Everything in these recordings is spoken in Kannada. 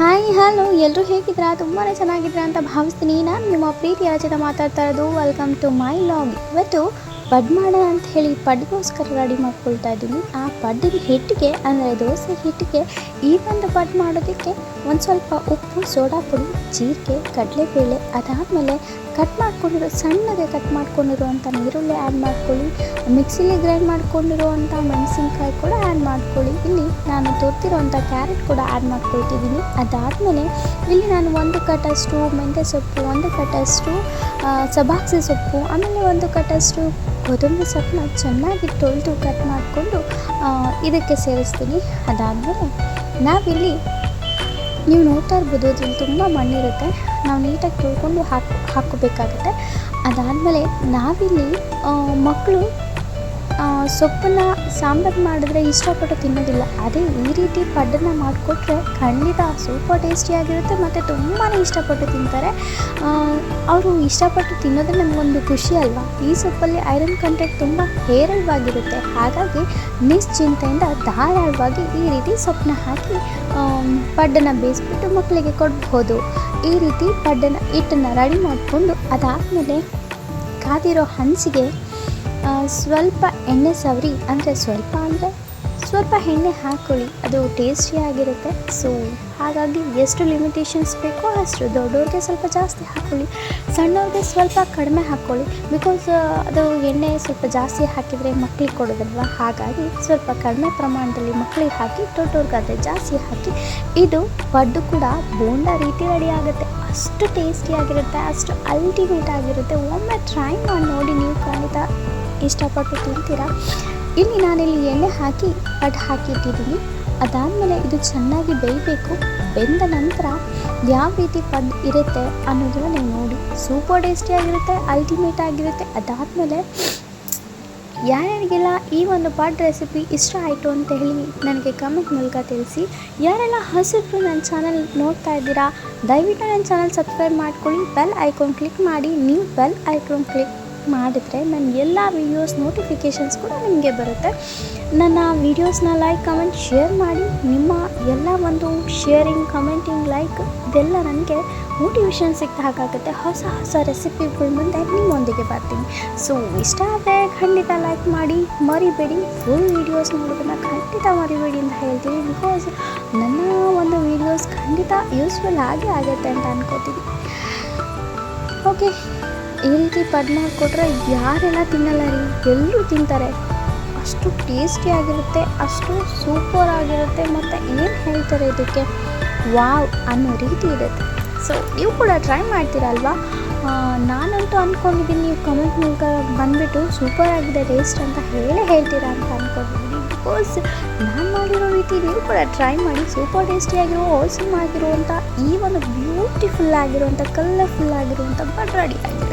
ಹಾಯ್ ಹಲೋ ಎಲ್ಲರೂ ಹೇಗಿದ್ದೀರಾ? ತುಂಬಾ ಚೆನ್ನಾಗಿದ್ರ ಅಂತ ಭಾವಿಸ್ತೀನಿ. ನಾನು ನಿಮ್ಮ ಪ್ರೀತಿಯ ಜೊತೆ ಮಾತಾಡ್ತಾ ಇರೋದು. ವೆಲ್ಕಮ್ ಟು ಮೈ ಲಾಗ್ ಇವತ್ತು ಪಡ್ ಮಾಡೋಣ ಅಂತ ಹೇಳಿ ಪಡ್ಗೋಸ್ಕರ ರೆಡಿ ಮಾಡ್ಕೊಳ್ತಾ ಇದ್ದೀನಿ. ಆ ಪಡ್ಡಿನ ಹಿಟ್ಟಿಗೆ, ಅಂದರೆ ದೋಸೆ ಹಿಟ್ಟಿಗೆ, ಈ ಒಂದು ಪಡ್ ಮಾಡೋದಕ್ಕೆ ಒಂದು ಸ್ವಲ್ಪ ಉಪ್ಪು, ಸೋಡಾ ಪುಡಿ, ಜೀರಿಗೆ, ಕಡಲೆಬೇಳೆ, ಅದಾದಮೇಲೆ ಕಟ್ ಮಾಡ್ಕೊಂಡಿರೋ, ಸಣ್ಣಗೆ ಕಟ್ ಮಾಡ್ಕೊಂಡಿರುವಂಥ ಈರುಳ್ಳಿ ಆ್ಯಡ್ ಮಾಡ್ಕೊಳ್ಳಿ ಮಿಕ್ಸಿಲಿ ಗ್ರೈಂಡ್ ಮಾಡ್ಕೊಂಡಿರುವಂಥ ಮೆಣಸಿನ್ಕಾಯಿ ಕೂಡ ಆ್ಯಡ್ ಮಾಡ್ಕೊಳ್ಳಿ. ಇಲ್ಲಿ ನಾನು ತೊರ್ತಿರೋವಂಥ ಕ್ಯಾರೆಟ್ ಕೂಡ ಆ್ಯಡ್ ಮಾಡ್ಕೊಳ್ತಿದ್ದೀನಿ. ಅದಾದಮೇಲೆ ಇಲ್ಲಿ ನಾನು ಒಂದು ಕಟ್ಟಷ್ಟು ಮೆಂತ್ಯ ಸೊಪ್ಪು, ಒಂದು ಕಟ್ಟಷ್ಟು ಸಬಾಕ್ಸಿ ಸೊಪ್ಪು, ಆಮೇಲೆ ಒಂದು ಕಟ್ಟಷ್ಟು ಕೊತ್ತಂಬರಿ ಸೊಪ್ಪನ್ನ ಚೆನ್ನಾಗಿ ತೊಳೆದು ಕಟ್ ಮಾಡಿಕೊಂಡು ಇದಕ್ಕೆ ಸೇರಿಸ್ತೀನಿ. ಅದಾದಮೇಲೆ ನಾವಿಲ್ಲಿ ನೀವು ನೋಡ್ತಾ ಇರ್ಬೋದು, ಇದ್ರಲ್ಲಿ ತುಂಬ ಮಣ್ಣಿರುತ್ತೆ. ನಾವು ನೀಟಾಗಿ ತೊಳ್ಕೊಂಡು ಹಾಕಿ ಹಾಕೋಬೇಕಾಗುತ್ತೆ ಅದಾದಮೇಲೆ ನಾವಿಲ್ಲಿ ಮಕ್ಕಳು ಸೊಪ್ಪನ್ನ ಸಾಂಬಾರು ಮಾಡಿದ್ರೆ ಇಷ್ಟಪಟ್ಟು ತಿನ್ನೋದಿಲ್ಲ. ಅದೇ ಈ ರೀತಿ ಪಡ್ಡನ್ನ ಮಾಡಿಕೊಟ್ರೆ ಖಂಡಿತ ಸೂಪರ್ ಟೇಸ್ಟಿಯಾಗಿರುತ್ತೆ ಮತ್ತು ತುಂಬಾ ಇಷ್ಟಪಟ್ಟು ತಿಂತಾರೆ. ಅವರು ಇಷ್ಟಪಟ್ಟು ತಿನ್ನೋದೇ ನಮಗೊಂದು ಖುಷಿ ಅಲ್ವಾ? ಈ ಸೊಪ್ಪಲ್ಲಿ ಐರನ್ ಕಂಟೆಂಟ್ ತುಂಬ ಹೇರಳವಾಗಿರುತ್ತೆ. ಹಾಗಾಗಿ ನಿಶ್ಚಿಂತೆಯಿಂದ ಧಾರಾಳವಾಗಿ ಈ ರೀತಿ ಸೊಪ್ಪನ್ನ ಹಾಕಿ ಪಡ್ಡನ್ನು ಬೇಯಿಸ್ಬಿಟ್ಟು ಮಕ್ಕಳಿಗೆ ಕೊಡ್ಬೋದು. ಈ ರೀತಿ ಪಡ್ಡನ್ನು ಹಿಟ್ಟನ್ನು ರೆಡಿ ಮಾಡಿಕೊಂಡು ಅದಾದಮೇಲೆ ಕಾದಿರೋ ಹಂಚಿಗೆ ಸ್ವಲ್ಪ ಎಣ್ಣೆ ಸವರಿ, ಅಂದರೆ ಸ್ವಲ್ಪ ಅಂದರೆ ಸ್ವಲ್ಪ ಎಣ್ಣೆ ಹಾಕೊಳ್ಳಿ, ಅದು ಟೇಸ್ಟಿಯಾಗಿರುತ್ತೆ ಸೊ ಹಾಗಾಗಿ ಎಷ್ಟು ಲಿಮಿಟೇಷನ್ಸ್ ಬೇಕೋ ಅಷ್ಟು ದೊಡ್ಡವ್ರಿಗೆ ಸ್ವಲ್ಪ ಜಾಸ್ತಿ ಹಾಕ್ಕೊಳ್ಳಿ ಸಣ್ಣವ್ರಿಗೆ ಸ್ವಲ್ಪ ಕಡಿಮೆ ಹಾಕ್ಕೊಳ್ಳಿ ಬಿಕಾಸ್ ಅದು ಎಣ್ಣೆ ಸ್ವಲ್ಪ ಜಾಸ್ತಿ ಹಾಕಿದರೆ ಮಕ್ಕಳಿಗೆ ಕೊಡೋದಲ್ವ? ಹಾಗಾಗಿ ಸ್ವಲ್ಪ ಕಡಿಮೆ ಪ್ರಮಾಣದಲ್ಲಿ ಮಕ್ಕಳಿಗೆ ಹಾಕಿ ದೊಡ್ಡವ್ರಿಗಾದರೆ ಜಾಸ್ತಿ ಹಾಕಿ, ಇದು ಪಡ್ಡು ಕೂಡ ಬೋಂಡ ರೀತಿ ರೆಡಿ ಆಗುತ್ತೆ. ಅಷ್ಟು ಟೇಸ್ಟಿಯಾಗಿರುತ್ತೆ ಅಷ್ಟು ಅಲ್ಟಿಮೇಟ್ ಆಗಿರುತ್ತೆ. ಒಮ್ಮೆ ಟ್ರೈ ಮಾಡಿ ನೋಡಿ ನೀವು ಖಂಡಿತ. ಇಷ್ಟಪಟ್ಟು ತಿಂತೀರಾ? ಇಲ್ಲಿ ನಾನಿಲ್ಲಿ ಎಣ್ಣೆ ಹಾಕಿ ಪಡ್ ಹಾಕಿಟ್ಟಿದ್ದೀನಿ. ಅದಾದಮೇಲೆ ಇದು ಚೆನ್ನಾಗಿ ಬೇಯಬೇಕು. ಬೆಂದ ನಂತರ ಯಾವ ರೀತಿ ಪಡ್ ಇರುತ್ತೆ ಅನ್ನೋದನ್ನ ನೀವು ನೋಡಿ. ಸೂಪರ್ ಟೇಸ್ಟಿಯಾಗಿರುತ್ತೆ ಅಲ್ಟಿಮೇಟ್ ಆಗಿರುತ್ತೆ. ಅದಾದಮೇಲೆ ಯಾರ್ಯಾರಿಗೆಲ್ಲ ಈ ಒಂದು ಪಡ್ ರೆಸಿಪಿ ಇಷ್ಟ ಆಯಿತು ಅಂತ ಹೇಳಿ ನನಗೆ ಕಮೆಂಟ್ ಮೂಲಕ ತಿಳಿಸಿ. ಯಾರೆಲ್ಲ ಹಸಿರು ನನ್ನ ಚಾನಲ್ ನೋಡ್ತಾ ಇದ್ದೀರಾ, ದಯವಿಟ್ಟು ನನ್ನ ಚಾನಲ್ ಸಬ್ಸ್ಕ್ರೈಬ್ ಮಾಡ್ಕೊಳ್ಳಿ ಬೆಲ್ ಐಕಾನ್ ಕ್ಲಿಕ್ ಮಾಡಿ. ನೀವು ಬೆಲ್ ಐಕಾನ್ ಕ್ಲಿಕ್ ಮಾಡಿದರೆ ನನ್ನ ಎಲ್ಲ ವೀಡಿಯೋಸ್ ನೋಟಿಫಿಕೇಷನ್ಸ್ ಕೂಡ ನಿಮಗೆ ಬರುತ್ತೆ. ನನ್ನ ವೀಡಿಯೋಸ್ನ ಲೈಕ್ ಕಮೆಂಟ್ ಶೇರ್ ಮಾಡಿ. ನಿಮ್ಮ ಎಲ್ಲ ಒಂದು ಶೇರಿಂಗ್ ಕಮೆಂಟಿಂಗ್ ಲೈಕ್ ಇದೆಲ್ಲ ನನಗೆ ಮೋಟಿವೇಶನ್ ಸಿಕ್ತ ಹಾಗಾಗುತ್ತೆ ಹೊಸ ಹೊಸ ರೆಸಿಪಿಗಳ ಮುಂದೆ ನಿಮ್ಮೊಂದಿಗೆ ಬರ್ತೀನಿ. ಸೊ ಇಷ್ಟ ಆದರೆ ಖಂಡಿತ ಲೈಕ್ ಮಾಡಿ. ಮರಿಬೇಡಿ. ಫುಲ್ ವೀಡಿಯೋಸ್ ನೋಡೋದನ್ನು ಖಂಡಿತ ಮರಿಬೇಡಿ ಅಂತ ಹೇಳ್ತೀನಿ. ಬಿಕಾಸ್ ನನ್ನ ಒಂದು ವೀಡಿಯೋಸ್ ಖಂಡಿತ ಯೂಸ್ಫುಲ್ ಆಗೇ ಆಗುತ್ತೆ ಅಂತ ಅನ್ಕೋತೀನಿ. ಓಕೆ ಈ ರೀತಿ ಪಡ್ ಮಾಡಿಕೊಟ್ರೆ ಯಾರೆಲ್ಲ ತಿನ್ನಲ್ಲ ರೀ? ಎಲ್ಲರೂ ತಿಂತಾರೆ. ಅಷ್ಟು ಟೇಸ್ಟಿಯಾಗಿರುತ್ತೆ ಅಷ್ಟು ಸೂಪರ್ ಆಗಿರುತ್ತೆ ಮತ್ತು ಏನು ಹೇಳ್ತಾರೆ ಇದಕ್ಕೆ? ವಾವ್ ಅನ್ನೋ ರೀತಿ ಇರುತ್ತೆ ಸೊ ನೀವು ಕೂಡ ಟ್ರೈ ಮಾಡ್ತೀರಲ್ವಾ? ನಾನಂತೂ ಅಂದ್ಕೊಂಡಿದ್ದೀನಿ ನೀವು ಕಮೆಂಟ್ ಮೂಲಕ ಬಂದುಬಿಟ್ಟು ಸೂಪರ್ ಆಗಿದೆ ಟೇಸ್ಟ್ ಅಂತ ಹೇಳೇ ಹೇಳ್ತೀರಾ ಅಂತ ಅಂದ್ಕೊಂಡಿದ್ದೀನಿ ಬಿಕಾಸ್ ನಾನು ಮಾಡಿರೋ ರೀತಿ ನೀವು ಕೂಡ ಟ್ರೈ ಮಾಡಿ ಸೂಪರ್ ಟೇಸ್ಟಿಯಾಗಿರೋ ಹೋಲ್ಸಮ್ ಆಗಿರುವಂಥ ಈ ಒಂದು ಬ್ಯೂಟಿಫುಲ್ ಆಗಿರುವಂಥ ಕಲರ್ಫುಲ್ ಆಗಿರುವಂಥ ಬಟ್ ರೆಡಿ ಆಗಿರುತ್ತೆ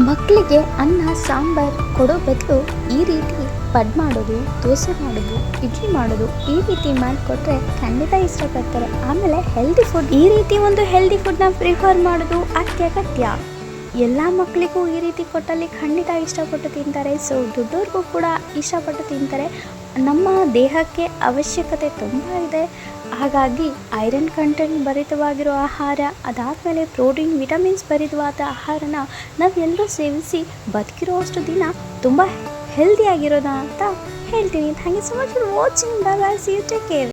ಮಕ್ಕಳಿಗೆ ಅನ್ನ, ಸಾಂಬಾರ್ ಕೊಡೋ ಬದಲು ಈ ರೀತಿ ಪಡ್ ಮಾಡೋದು, ದೋಸೆ ಮಾಡೋದು, ಇಡ್ಲಿ ಮಾಡೋದು ಈ ರೀತಿ ಮಾಡಿಕೊಟ್ರೆ ಖಂಡಿತ ಇಷ್ಟಪಡ್ತಾರೆ. ಆಮೇಲೆ ಹೆಲ್ದಿ ಫುಡ್ ಈ ರೀತಿ ಒಂದು ಹೆಲ್ದಿ ಫುಡ್ನ ಪ್ರಿಫರ್ ಮಾಡೋದು ಅತ್ಯಗತ್ಯ. ಎಲ್ಲ ಮಕ್ಕಳಿಗೂ ಈ ರೀತಿ ಕೊಟ್ಟಲ್ಲಿ ಖಂಡಿತ ಇಷ್ಟಪಟ್ಟು ತಿಂತಾರೆ. ಸೊ ದೊಡ್ಡವ್ರಿಗೂ ಕೂಡ ಇಷ್ಟಪಟ್ಟು ತಿಂತಾರೆ. ನಮ್ಮ ದೇಹಕ್ಕೆ ಅವಶ್ಯಕತೆ ತುಂಬ ಇದೆ. ಹಾಗಾಗಿ ಐರನ್ ಕಂಟೆಂಟ್ ಭರಿತವಾಗಿರೋ ಆಹಾರ, ಅದಾದಮೇಲೆ ಪ್ರೋಟೀನ್, ವಿಟಮಿನ್ಸ್ ಭರಿತವಾದ ಆಹಾರನ ನಾವೆಲ್ಲರೂ ಸೇವಿಸಿ ಬದುಕಿರೋ ಅಷ್ಟು ದಿನ ತುಂಬ ಹೆಲ್ದಿಯಾಗಿರೋಣ ಅಂತ ಹೇಳ್ತೀನಿ. Thank you so much for watching bye see you take care